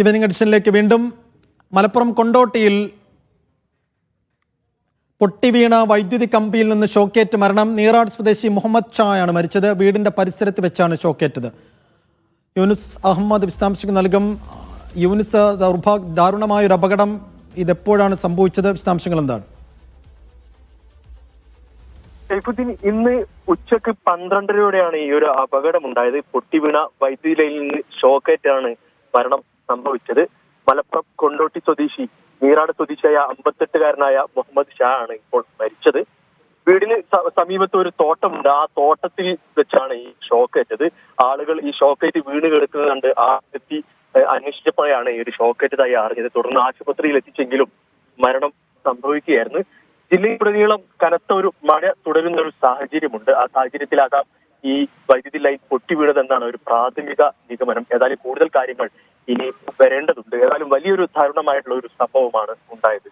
Evening എഡിഷനിലേക്ക് വീണ്ടും മലപ്പുറം കൊണ്ടോട്ടിയിൽ പൊട്ടിവീണ വൈദ്യുതി കമ്പിയിൽ നിന്ന് ഷോക്കേറ്റ് മരണം. നീറാട് സ്വദേശി മുഹമ്മദ് ഷായാണ് മരിച്ചത്. വീടിന്റെ പരിസരത്ത് വെച്ചാണ് ഷോക്കേറ്റത്. യൂനുസ് അഹമ്മദ് വിശദാംശങ്ങൾ നൽകും. യൂനുസ് ദൗർഭാഗ് ദാരുണമായ ഒരു അപകടം ഇതെപ്പോഴാണ് സംഭവിച്ചത്? വിശദാംശങ്ങൾ എന്താണ്? സൈഫുദ്ദീൻ ഇന്ന് ഉച്ചയ്ക്ക് പന്ത്രണ്ടരയോടെയാണ് ഈ ഒരു അപകടം ഉണ്ടായത് പൊട്ടിവീണ വൈദ്യുതി ലൈനിൽ ഷോക്കേറ്റാണ് മരണം. സംഭവിച്ചത്. മലപ്പുറം കൊണ്ടോട്ടി സ്വദേശി നീറാട് സ്വദേശിയായ അമ്പത്തെട്ടുകാരനായ മുഹമ്മദ് ഷാ ആണ് ഇപ്പോൾ മരിച്ചത്. വീടിന് സമീപത്ത് ഒരു തോട്ടമുണ്ട്. ആ തോട്ടത്തിൽ വെച്ചാണ് ഈ ഷോക്കേറ്റത് ആളുകൾ ഈ ഷോക്കേറ്റ് വീണ് കിടക്കുന്നത് കണ്ട് ആ എത്തി അന്വേഷിച്ചപ്പോഴാണ് ഈ ഒരു ഷോക്കേറ്റതായി അറിഞ്ഞത്. തുടർന്ന് ആശുപത്രിയിൽ എത്തിച്ചെങ്കിലും മരണം സംഭവിക്കുകയായിരുന്നു. ജില്ലയിലുടനീളം കനത്ത ഒരു മഴ തുടരുന്ന ഒരു സാഹചര്യമുണ്ട്. ആ സാഹചര്യത്തിലാകാം ഈ വൈദ്യുതി ലൈൻ പൊട്ടി വീണതെന്നാണ് ഒരു പ്രാഥമിക നിഗമനം. ഏതായാലും കൂടുതൽ കാര്യങ്ങൾ ഇനി വരേണ്ടതുണ്ട്. ഏതായാലും വലിയൊരു ദാരുണമായിട്ടുള്ള ഒരു സംഭവമാണ് ഉണ്ടായത്.